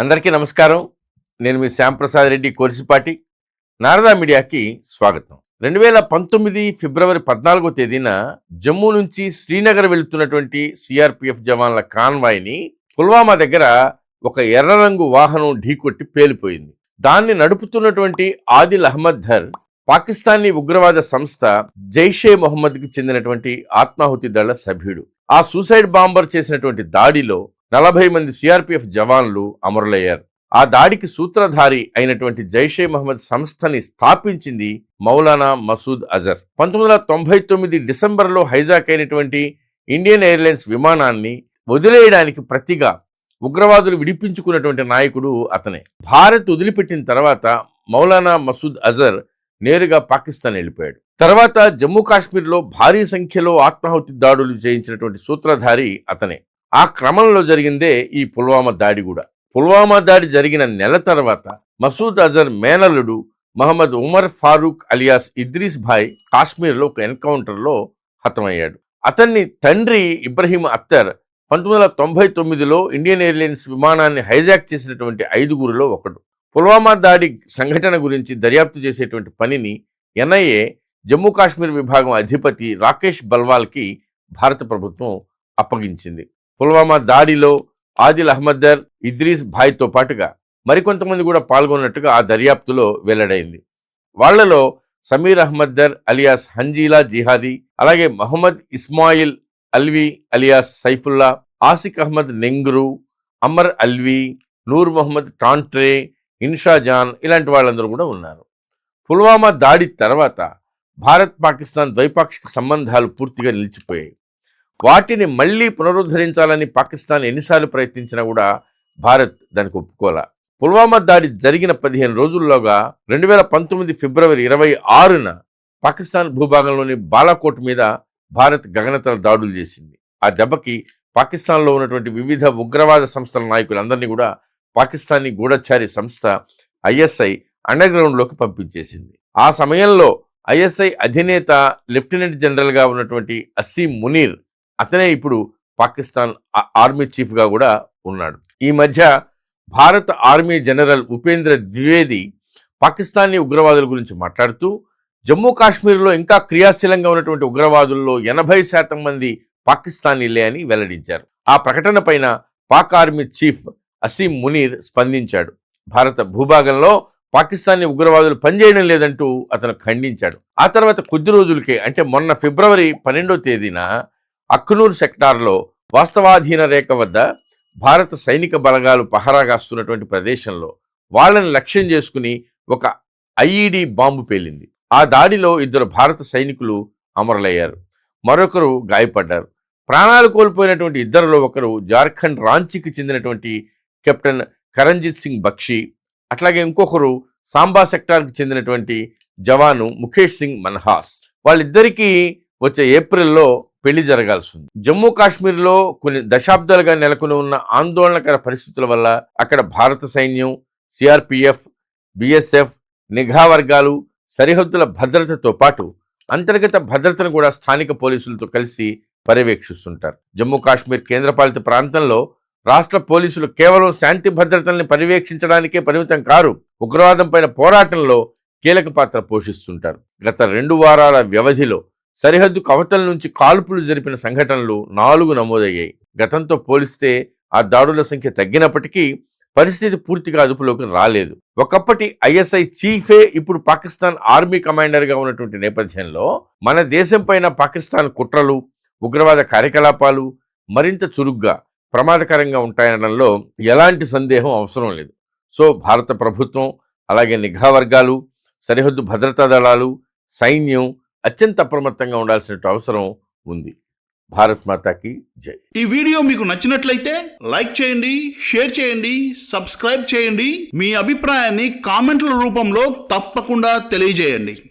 అందరికీ నమస్కారం. నేను మీ శ్యాంప్రసాద్ రెడ్డి కోరిసిపాటి. నారదా మీడియాకి స్వాగతం. రెండు వేల పంతొమ్మిది ఫిబ్రవరి పద్నాలుగో తేదీన జమ్మూ నుంచి శ్రీనగర్ వెళుతున్నటువంటి సిఆర్పిఎఫ్ జవాన్ల కాన్వాయ్ని పుల్వామా దగ్గర ఒక ఎర్ర రంగు వాహనం ఢీకొట్టి పేలిపోయింది. దాన్ని నడుపుతున్నటువంటి ఆదిల్ అహ్మద్ ధర్ పాకిస్తానీ ఉగ్రవాద సంస్థ జైషే మొహమ్మద్కి చెందినటువంటి ఆత్మాహుతి దళ సభ్యుడు. ఆ సూసైడ్ బాంబర్ చేసినటువంటి దాడిలో నలభై మంది సిఆర్పిఎఫ్ జవాన్లు అమరులయ్యారు. ఆ దాడికి సూత్రధారి అయినటువంటి జైషే మహమ్మద్ సంస్థని స్థాపించింది మౌలానా మసూద్ అజర్. పంతొమ్మిది వందల తొంభై తొమ్మిది డిసెంబర్లో హైజాక్ అయినటువంటి ఇండియన్ ఎయిర్లైన్స్ విమానాన్ని వదిలేయడానికి ప్రతిగా ఉగ్రవాదులు విడిపించుకున్నటువంటి నాయకుడు అతనే. భారత్ వదిలిపెట్టిన తర్వాత మౌలానా మసూద్ అజర్ నేరుగా పాకిస్తాన్ వెళ్ళిపోయాడు. తర్వాత జమ్మూ కాశ్మీర్లో భారీ సంఖ్యలో ఆత్మాహుతి దాడులు చేయించినటువంటి సూత్రధారి అతనే. ఆ క్రమంలో జరిగిందే ఈ పుల్వామా దాడి కూడా. పుల్వామా దాడి జరిగిన నెల తర్వాత మసూద్ అజర్ మేనల్లుడు మహమ్మద్ ఉమర్ ఫారూక్ అలియాస్ ఇద్రీస్ భాయ్ కాశ్మీర్లో ఒక ఎన్కౌంటర్లో హతమయ్యాడు. అతన్ని తండ్రి ఇబ్రహీం అత్తర్ పంతొమ్మిది వందల తొంభై తొమ్మిదిలో ఇండియన్ ఎయిర్లైన్స్ విమానాన్ని హైజాక్ చేసినటువంటి ఐదుగురిలో ఒకడు. పుల్వామా దాడి సంఘటన గురించి దర్యాప్తు చేసేటువంటి పనిని ఎన్ఐఏ జమ్మూ కాశ్మీర్ విభాగం అధిపతి రాకేష్ బల్వాల్కి భారత ప్రభుత్వం అప్పగించింది. పుల్వామా దాడిలో ఆదిల్ అహ్మద్దర్ ఇద్రీస్ భాయ్తో పాటుగా మరికొంతమంది కూడా పాల్గొన్నట్టుగా ఆ దర్యాప్తులో వెల్లడైంది. వాళ్ళలో సమీర్ అహ్మద్దర్ అలియాస్ హంజీలా జిహాదీ అలాగే మహమ్మద్ ఇస్మాయిల్ అల్వి అలియాస్ సైఫుల్లా ఆసిక్ అహ్మద్ నెంగ్రు అమర్ అల్వి నూర్ మొహమ్మద్ టాంట్రే ఇన్షాజాన్ ఇలాంటి వాళ్ళందరూ కూడా ఉన్నారు. పుల్వామా దాడి తర్వాత భారత్ పాకిస్తాన్ ద్వైపాక్షిక సంబంధాలు పూర్తిగా నిలిచిపోయాయి. వాటిని మళ్ళీ పునరుద్ధరించాలని పాకిస్తాన్ ఎన్నిసార్లు ప్రయత్నించినా కూడా భారత్ దానికి ఒప్పుకోలే. పుల్వామా దాడి జరిగిన పదిహేను రోజుల్లోగా రెండు వేల పంతొమ్మిది ఫిబ్రవరి ఇరవై ఆరున పాకిస్తాన్ భూభాగంలోని బాలాకోట్ మీద భారత్ గగనతల దాడులు చేసింది. ఆ దెబ్బకి పాకిస్తాన్లో ఉన్నటువంటి వివిధ ఉగ్రవాద సంస్థల నాయకులందరినీ కూడా పాకిస్తానీ గూఢచారి సంస్థ ఐఎస్ఐ అండర్ గ్రౌండ్లోకి పంపించేసింది. ఆ సమయంలో ఐఎస్ఐ అధినేత లెఫ్టినెంట్ జనరల్గా ఉన్నటువంటి అసీం మునీర్ అతనే ఇప్పుడు పాకిస్తాన్ ఆర్మీ చీఫ్గా కూడా ఉన్నాడు. ఈ మధ్య భారత ఆర్మీ జనరల్ ఉపేంద్ర ద్వివేది పాకిస్తానీ ఉగ్రవాదుల గురించి మాట్లాడుతూ జమ్మూ కాశ్మీర్లో ఇంకా క్రియాశీలంగా ఉన్నటువంటి ఉగ్రవాదుల్లో ఎనభై శాతం మంది పాకిస్తానీలే అని వెల్లడించారు. ఆ ప్రకటన పైన పాక్ ఆర్మీ చీఫ్ అసీం మునీర్ స్పందించాడు. భారత భూభాగంలో పాకిస్తానీ ఉగ్రవాదులు పనిచేయడం లేదంటూ అతను ఖండించాడు. ఆ తర్వాత కొద్ది రోజులకే అంటే మొన్న ఫిబ్రవరి పన్నెండో తేదీన అఖ్నూర్ సెక్టార్లో వాస్తవాధీన రేఖ వద్ద భారత సైనిక బలగాలు పహరాగాస్తున్నటువంటి ప్రదేశంలో వాళ్ళని లక్ష్యం చేసుకుని ఒక ఐఈడి బాంబు పేలింది. ఆ దాడిలో ఇద్దరు భారత సైనికులు అమరులయ్యారు. మరొకరు గాయపడ్డారు. ప్రాణాలు కోల్పోయినటువంటి ఇద్దరిలో ఒకరు జార్ఖండ్ రాంచీకి చెందినటువంటి కెప్టెన్ కరణ్జిత్ సింగ్ బక్షి అట్లాగే ఇంకొకరు సాంబా సెక్టార్కి చెందినటువంటి జవాను ముఖేష్ సింగ్ మన్హాస్. వాళ్ళిద్దరికీ వచ్చే ఏప్రిల్లో పెళ్ళి జరగాల్సి ఉంది జమ్మూ కాశ్మీర్లో కొన్ని దశాబ్దాలుగా నెలకొని ఉన్న ఆందోళనకర పరిస్థితుల వల్ల అక్కడ భారత సైన్యం సిఆర్పిఎఫ్ బిఎస్ఎఫ్ నిఘా వర్గాలు సరిహద్దుల భద్రతతో పాటు అంతర్గత భద్రతను కూడా స్థానిక పోలీసులతో కలిసి పర్యవేక్షిస్తుంటారు. జమ్మూ కాశ్మీర్ కేంద్రపాలిత ప్రాంతంలో రాష్ట్ర పోలీసులు కేవలం శాంతి భద్రతల్ని పర్యవేక్షించడానికే పరిమితం కారు ఉగ్రవాదం పైన పోరాటంలో కీలక పాత్ర పోషిస్తుంటారు. గత రెండు వారాల వ్యవధిలో సరిహద్దు కవతల నుంచి కాల్పులు జరిపిన సంఘటనలు నాలుగు నమోదయ్యాయి. గతంతో పోలిస్తే ఆ దాడుల సంఖ్య తగ్గినప్పటికీ పరిస్థితి పూర్తిగా అదుపులోకి రాలేదు. ఒకప్పటి ఐఎస్ఐ చీఫే ఇప్పుడు పాకిస్తాన్ ఆర్మీ కమాండర్గా ఉన్నటువంటి నేపథ్యంలో మన దేశం పైన పాకిస్తాన్ కుట్రలు ఉగ్రవాద కార్యకలాపాలు మరింత చురుగ్గా ప్రమాదకరంగా ఉంటాయనడంలో ఎలాంటి సందేహం అవసరం లేదు. సో భారత ప్రభుత్వం అలాగే నిఘా వర్గాలు సరిహద్దు భద్రతా దళాలు సైన్యం అత్యంత అప్రమత్తంగా ఉండాల్సిన అవసరం ఉంది. భారత్ మాతాకి జై. ఈ వీడియో మీకు నచ్చినట్లయితే లైక్ చేయండి షేర్ చేయండి సబ్స్క్రైబ్ చేయండి. మీ అభిప్రాయాన్ని కామెంట్ల రూపంలో తప్పకుండా తెలియజేయండి.